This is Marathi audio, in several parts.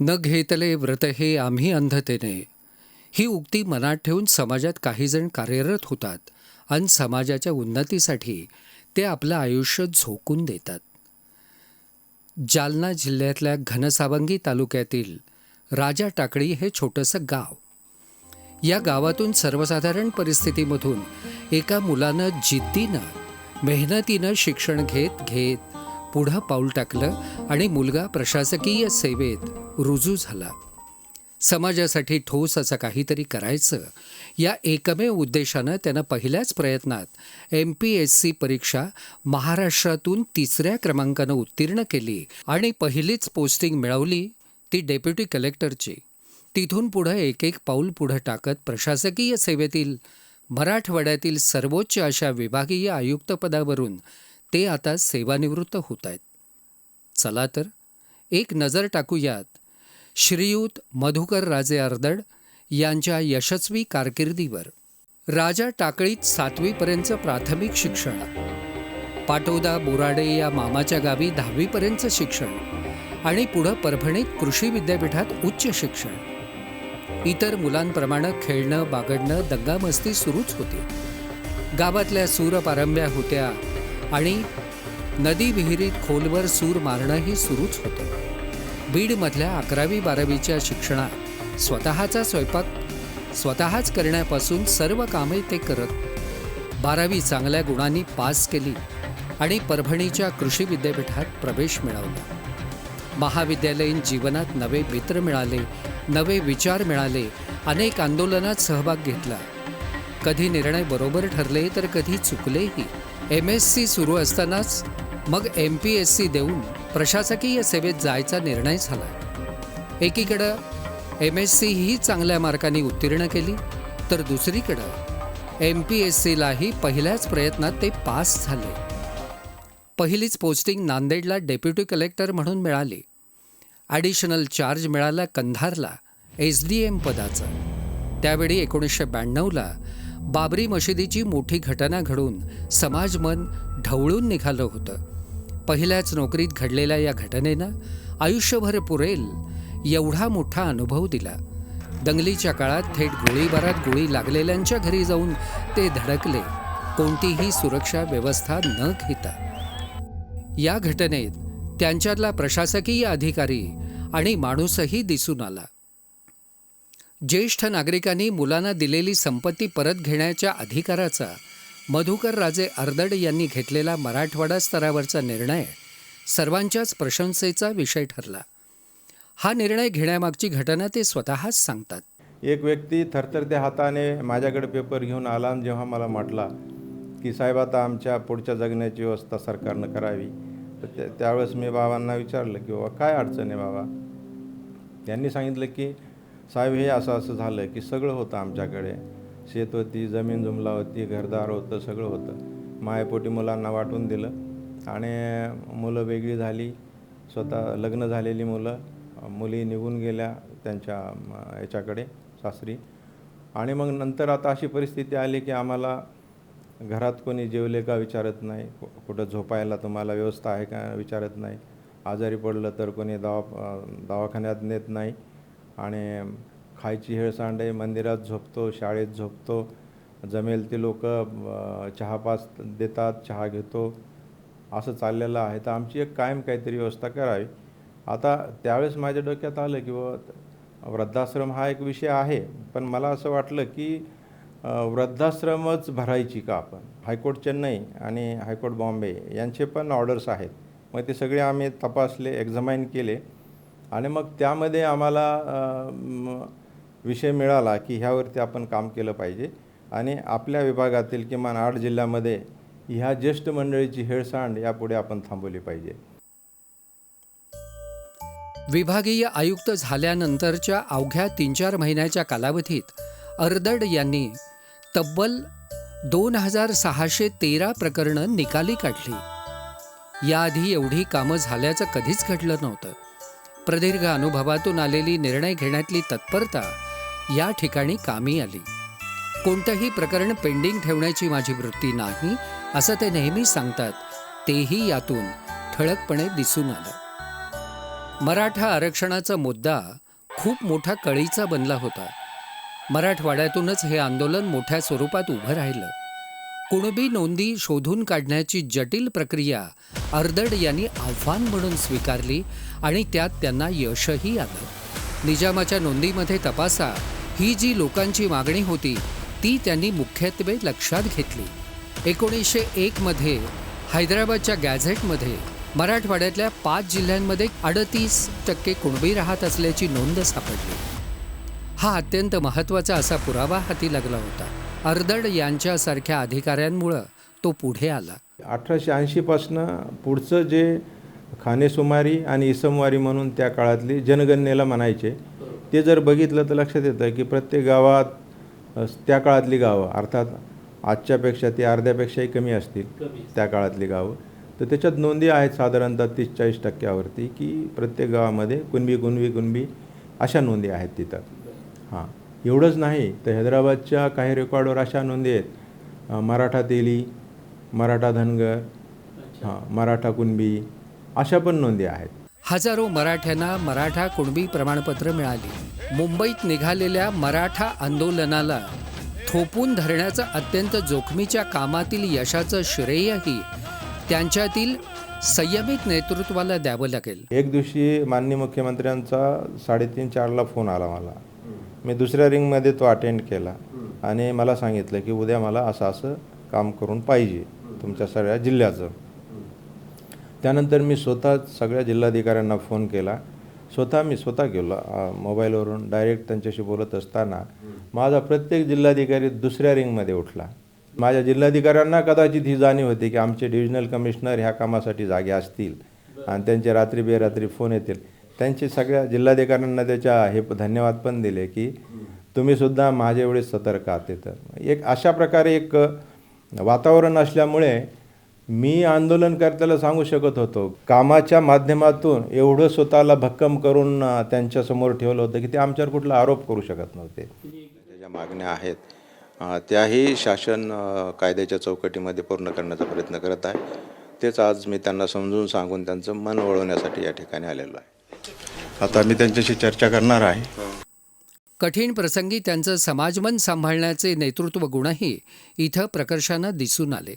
न घेतले व्रत हे आम्ही अंधतेने. ही उक्ती मनात ठेवून समाजात काहीजण कार्यरत होतात आणि समाजाच्या उन्नतीसाठी ते आपलं आयुष्य झोकून देतात. जालना जिल्ह्यातल्या घनसावंगी तालुक्यातील राजा टाकळी हे छोटंसं गाव. या गावातून सर्वसाधारण परिस्थितीमधून एका मुलानं जिद्दीनं मेहनतीनं शिक्षण घेत घेत पुढं पाऊल टाकलं आणि मुलगा प्रशासकीय सेवेत रुजू झाला. समाजासाठी ठोस असं काहीतरी करायचं या एकमेव उद्देशानं त्यानं पहिल्याच प्रयत्नात एम पी एस सी परीक्षा महाराष्ट्रातून तिसऱ्या क्रमांकानं उत्तीर्ण केली आणि पहिलीच पोस्टिंग मिळवली ती डेप्युटी कलेक्टरची. तिथून पुढं एक एक पाऊल पुढं टाकत प्रशासकीय सेवेतील मराठवाड्यातील सर्वोच्च अशा विभागीय आयुक्तपदावरून ते आता सेवानिवृत्त होत आहेत. चला तर एक नजर टाकूयात. श्रीयुत मधुकर राजे अर्दड यांच्या यशस्वी कारकिर्दीवर. राजा टाकळीत सातवीपर्यंत प्राथमिक शिक्षण. पाटोदा बोराडे या मामाच्या गावी दहावीपर्यंतचं शिक्षण आणि पुढं परभणीत कृषी विद्यापीठात उच्च शिक्षण. इतर मुलांप्रमाणे खेळणं बागडणं दंगामस्ती सुरूच होती. गावातल्या सूरपारंब्या होत्या आणि नदी विहिरीत खोलवर सूर मारणंही सुरूच होतं. बीडमधल्या अकरावी बारावीच्या शिक्षणात स्वतःचा स्वयंपाक स्वतःच करण्यापासून सर्व कामे ते करत बारावी चांगल्या गुणांनी पास केली आणि परभणीच्या कृषी विद्यापीठात प्रवेश मिळवला. महाविद्यालयीन जीवनात नवे मित्र मिळाले नवे विचार मिळाले अनेक आंदोलनात सहभाग घेतला. कधी निर्णय बरोबर ठरले तर कधी चुकलेही. एम एस सी सुरू असतानाच मग एम पी एस सी देऊन प्रशासकीय सेवेत जायचा निर्णय झाला. एकीकडं एम एस सी ही चांगल्या मार्कांनी उत्तीर्ण केली तर दुसरीकडं एम पी एस सीलाही पहिल्याच प्रयत्नात ते पास झाले. पहिलीच पोस्टिंग नांदेडला डेप्युटी कलेक्टर म्हणून मिळाली. ॲडिशनल चार्ज मिळाला कंधारला एस डी एम पदाचा. त्यावेळी एकोणीसशे ब्याण्णवला बाबरी मशिदीची मोठी घटना घडून समाजमन ढवळून निघालं होतं. पहिल्याच नोकरीत घडलेल्या या घटनेनं आयुष्यभर पुरेल एवढा मोठा अनुभव दिला. दंगलीच्या काळात थेट गोळीबारात गोळी लागलेल्यांच्या घरी जाऊन ते धडकले. कोणतीही सुरक्षा व्यवस्था न घेता. या घटनेत त्यांच्यातला प्रशासकीय अधिकारी आणि माणूसही दिसून आला. ज्येष्ठ नागरिकांनी मुलांना दिलेली संपत्ती परत घेण्याच्या अधिकाराचा मधुकर राजे अर्दड यांनी घेतलेला मराठवाडा स्तरावरचा निर्णय सर्वांच्याच प्रशंसेचा विषय ठरला. हा निर्णय घेण्यामागची घटना ते स्वतःच सांगतात. एक व्यक्ती थरथरत्या हाताने माझ्याकडे पेपर घेऊन आला आणि जेव्हा मला म्हटला की साहेब आता आमच्या पुढच्या जगण्याची व्यवस्था सरकारनं करावी. तर त्यावेळेस मी बाबांना विचारलं की बाबा काय अडचण आहे बाबा? त्यांनी सांगितलं की साहेब हे असं असं झालं की सगळं होतं आमच्याकडे. शेत होती जमीन जुमला होती घरदार होतं सगळं होतं. मायापोटी मुलांना वाटून दिलं आणि मुलं वेगळी झाली. स्वतः लग्न झालेली मुलं मुली निघून गेल्या त्यांच्या याच्याकडे सासरी. आणि मग नंतर आता अशी परिस्थिती आली की आम्हाला घरात कोणी जेवले का विचारत नाही. कुठं झोपायला तुम्हाला व्यवस्था आहे का विचारत नाही. आजारी पडलं तर कोणी दवा दवाखान्यात नेत नाही. आणि खायची हेळसांड आहे मंदिरात झोपतो शाळेत झोपतो. जमेल ते लोक चहापास देतात चहा घेतो. असं चाललेलं आहे. तर आमची एक कायम काहीतरी व्यवस्था करावी. आता त्यावेळेस माझ्या डोक्यात आलं की व वृद्धाश्रम हा एक विषय आहे. पण मला असं वाटलं की वृद्धाश्रमच भरायची का आपण? हायकोर्ट चेन्नई आणि हायकोर्ट बॉम्बे यांचे पण ऑर्डर्स आहेत. मग ते सगळे आम्ही तपासले एक्झामाईन केले. आणि मग त्यामध्ये आम्हाला विषय मिळाला की ह्यावरती आपण काम केलं पाहिजे. आणि आपल्या विभागातील किमान आठ जिल्ह्यामध्ये ह्या ज्येष्ठ मंडळीची हेळसांड यापुढे आपण थांबवली पाहिजे. विभागीय आयुक्त झाल्यानंतरच्या अवघ्या तीन चार महिन्याच्या कालावधीत अर्दड यांनी तब्बल दोन हजार सहाशे तेरा प्रकरणं निकाली काढली. याआधी एवढी कामं झाल्याचं कधीच घडलं नव्हतं. प्रदीर्घ अनुभवातून आलेली निर्णय घेण्यातली तत्परता या ठिकाणी कामी आली. कोणतंही प्रकरण पेंडिंग ठेवण्याची माझी वृत्ती नाही असं ते नेहमी सांगतात. तेही यातून ठळकपणे दिसून आलं. मराठा आरक्षणाचा मुद्दा खूप मोठा कळीचा बनला होता. मराठवाड्यातूनच हे आंदोलन मोठ्या स्वरूपात उभं राहिलं. कुणबी नोंदी शोधून काढण्याची जटिल प्रक्रिया अर्दड यांनी आव्हान म्हणून स्वीकारली आणि त्यात त्यांना यशही आलं. निजामाच्या नोंदीमध्ये तपासा ही जी लोकांची मागणी होती ती त्यांनी मुख्यत्वे लक्षात घेतली. एकोणीसशे एकमध्ये हैदराबादच्या गॅझेटमध्ये मराठवाड्यातल्या पाच जिल्ह्यांमध्ये अडतीस टक्के कुणबी राहत असल्याची नोंद सापडली. हा अत्यंत महत्त्वाचा असा पुरावा हाती लागला होता. अर्दड यांच्यासारख्या अधिकाऱ्यांमुळं तो पुढे आला. अठराशे ऐंशीपासनं पुढचं जे खानेसुमारी आणि इसमवारी म्हणून त्या काळातली जनगणनेला म्हणायचे ते जर बघितलं तर लक्षात येतं की प्रत्येक गावात त्या काळातली गावं अर्थात आजच्यापेक्षा ती अर्ध्यापेक्षाही कमी असतील त्या काळातली गावं तर त्याच्यात नोंदी आहेत साधारणतः तीस चाळीस टक्क्यावरती की प्रत्येक गावामध्ये कुणबी कुणबी कुणबी अशा नोंदी आहेत तिथं. हां. एवढंच नाही तर हैदराबादच्या काही रेकॉर्डवर अशा नोंदी आहेत. मराठा तेली मराठा धनगर हां मराठा कुणबी अशा पण नोंदी आहेत. हजारो मराठ्यांना मराठा कुणबी प्रमाणपत्र मिळाली. मुंबईत निघालेल्या मराठा आंदोलनाला थोपून धरण्याचं अत्यंत जोखमीच्या कामातील यशाचं श्रेयही त्यांच्यातील संयमित नेतृत्वाला द्यावं लागेल. एक दिवशी माननीय मुख्यमंत्र्यांचा साडेतीन चारला फोन आला मला. मी दुसऱ्या रिंगमध्ये तो अटेंड केला. आणि मला सांगितलं की उद्या मला असं असं काम करून पाहिजे तुमच्या सगळ्या जिल्ह्याचं. त्यानंतर मी स्वतः सगळ्या जिल्हाधिकाऱ्यांना फोन केला. स्वतः मी स्वतः गेलो मोबाईलवरून डायरेक्ट त्यांच्याशी बोलत असताना माझा प्रत्येक जिल्हाधिकारी दुसऱ्या रिंगमध्ये उठला. माझ्या जिल्हाधिकाऱ्यांना कदाचित ही जाणीव होती की आमचे डिव्हिजनल कमिशनर ह्या कामासाठी जागे असतील आणि त्यांचे रात्री बेरात्री फोन येतील. त्यांचे सगळ्या जिल्हाधिकाऱ्यांना त्याच्या हे धन्यवाद पण दिले की तुम्ही सुद्धा माझ्या एवढे सतर्क आहात तर एक अशा प्रकारे एक वातावरण असल्यामुळे मी आंदोलनकर्त्याला सांगू शकत होतो कामाच्या माध्यमातून एवढं स्वतःला भक्कम करून त्यांच्यासमोर ठेवलं होतं की ते आमच्यावर कुठला आरोप करू शकत नव्हते. ज्या ज्या मागण्या आहेत त्याही शासन कायद्याच्या चौकटीमध्ये पूर्ण करण्याचा प्रयत्न करत आहे. तेच आज मी त्यांना समजून सांगून त्यांचं मन वळवण्यासाठी या ठिकाणी आलेलो आहे. आता मी त्यांच्याशी चर्चा करणार आहे. कठीण प्रसंगी त्यांचं समाजमन सांभाळण्याचे नेतृत्व गुणही इथं प्रकर्षानं दिसून आले.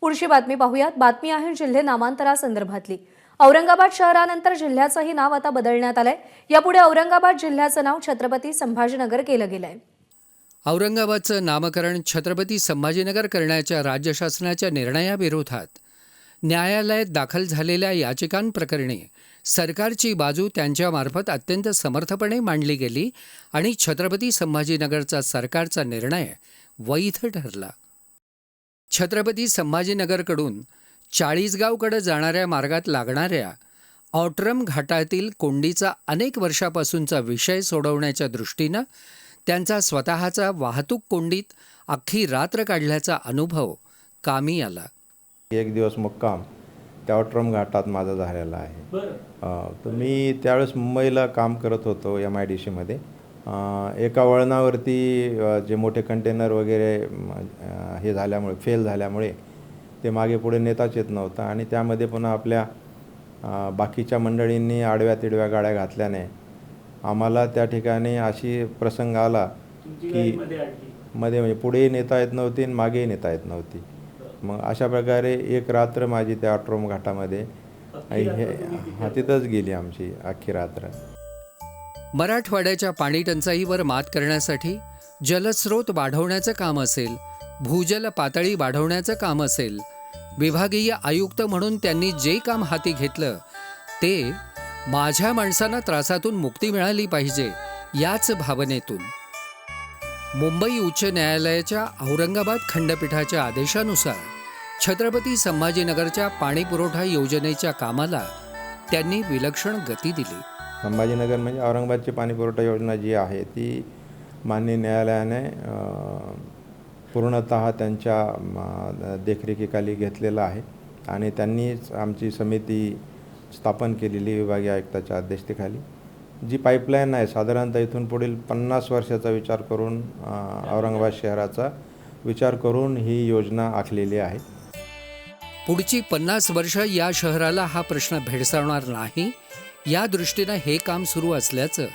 पुढची बातमी पाहूयात. बातमी आहे जिल्हे नामांतरासंदर्भातली औरंगाबाद शहरानंतर जिल्ह्याचंही नाव आता बदलण्यात आलंय. यापुढे औरंगाबाद जिल्ह्याचं नाव छत्रपती संभाजीनगर केलं गेलंय. औरंगाबादचं नामकरण छत्रपती संभाजीनगर करण्याच्या राज्य शासनाच्या निर्णयाविरोधात न्यायालयात दाखल झालेल्या याचिकांप्रकरणी सरकारची बाजू त्यांच्यामार्फत अत्यंत समर्थपणे मांडली गेली आणि छत्रपती संभाजीनगरचा सरकारचा निर्णय वैध ठरला. छत्रपती संभाजीनगरकडून चाळीसगावकडे जाणाऱ्या मार्गात लागणाऱ्या ऑट्रम घाटातील कोंडीचा अनेक वर्षापासूनचा विषय सोडवण्याच्या दृष्टीनं त्यांचा स्वतःचा वाहतूक कोंडीत अख्खी रात्र काढल्याचा अनुभव कामी आला. एक दिवस मुक्काम. त्या ऑट्रम घाटात माझा झालेला आहे. तर मी त्यावेळेस मुंबईला काम करत होतो एम आय डी सीमध्ये एका वळणावरती जे मोठे कंटेनर वगैरे हे झाल्यामुळे फेल झाल्यामुळे ते मागे पुढे नेताच येत नव्हतं आणि त्यामध्ये पुन्हा आपल्या बाकीच्या मंडळींनी आडव्या तिडव्या गाड्या घातल्याने आम्हाला त्या ठिकाणी अशी प्रसंग आला की मध्ये म्हणजे पुढेही नेता येत नव्हती आणि मागेही नेता येत नव्हती. मग अशा प्रकारे एक रात्र माझी त्या ऑट्रोम घाटामध्ये आणि हे हा तिथंच गेली आमची अख्खी रात्र. मराठवाड्याच्या पाणी टंचाईवर मात करण्यासाठी जलस्रोत वाढवण्याचं काम असेल भूजल पातळी वाढवण्याचं काम असेल विभागीय आयुक्त म्हणून त्यांनी जे काम हाती घेतलं ते माझ्या माणसांना त्रासातून मुक्ती मिळाली पाहिजे याच भावनेतून. मुंबई उच्च न्यायालयाच्या औरंगाबाद खंडपीठाच्या आदेशानुसार छत्रपती संभाजीनगरच्या पाणीपुरवठा योजनेच्या कामाला त्यांनी विलक्षण गती दिली. संभाजीनगर म्हणजे औरंगाबादची पाणीपुरवठा योजना जी आहे ती माननीय न्यायालयाने पूर्णत पूर्णतः त्यांच्या देखरेखीखाली घेतलेलं आहे. आणि त्यांनीच आमची समिती स्थापन केलेली विभागीय आयुक्ताच्या अध्यक्षतेखाली. जी पाईपलाईन आहे साधारणतः इथून पुढील पन्नास वर्षाचा विचार करून औरंगाबाद शहराचा विचार करून ही योजना आखलेली आहे. पुढची पन्नास वर्ष या शहराला हा प्रश्न भेडसावणार नाही. या दृष्टीनं हे काम सुरू असल्याचं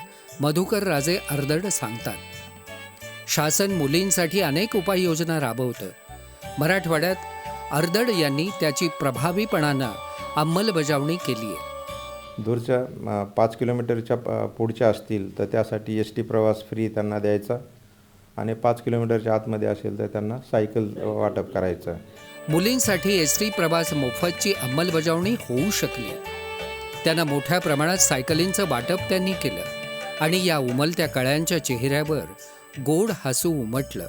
मधुकर राजे अर्दड सांगतात. शासन मुलींसाठी अनेक उपाययोजना राबवतं. मराठवाड्यात अर्दड यांनी त्याची प्रभावीपणानं अंमलबजावणी केली आहे दूरच्या पाच किलोमीटरच्या पुढच्या असतील तर त्यासाठी एस टी प्रवास फ्री त्यांना द्यायचा. आणि पाच किलोमीटरच्या आतमध्ये असेल तर त्यांना सायकल वाटप करायचं मुलींसाठी एस टी प्रवास मोफतची अंमलबजावणी होऊ शकली त्यांना मोठ्या प्रमाणात सायकलींचं वाटप त्यांनी केलं आणि या उमलत्या कळ्यांच्या चेहऱ्यावर गोड हसू उमटलं.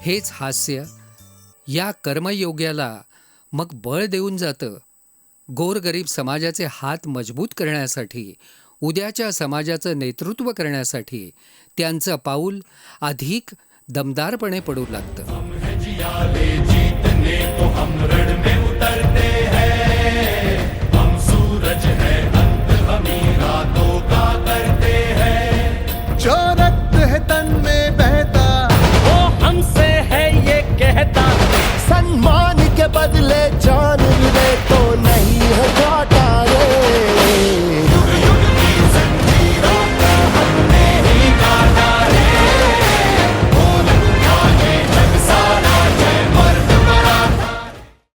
हेच हास्य या कर्मयोग्याला मग बळ देऊन जातं. गोरगरीब समाजाचे हात मजबूत करण्यासाठी उद्याच्या समाजाचं नेतृत्व करण्यासाठी त्यांचं पाऊल अधिक दमदारपणे पडू लागतं.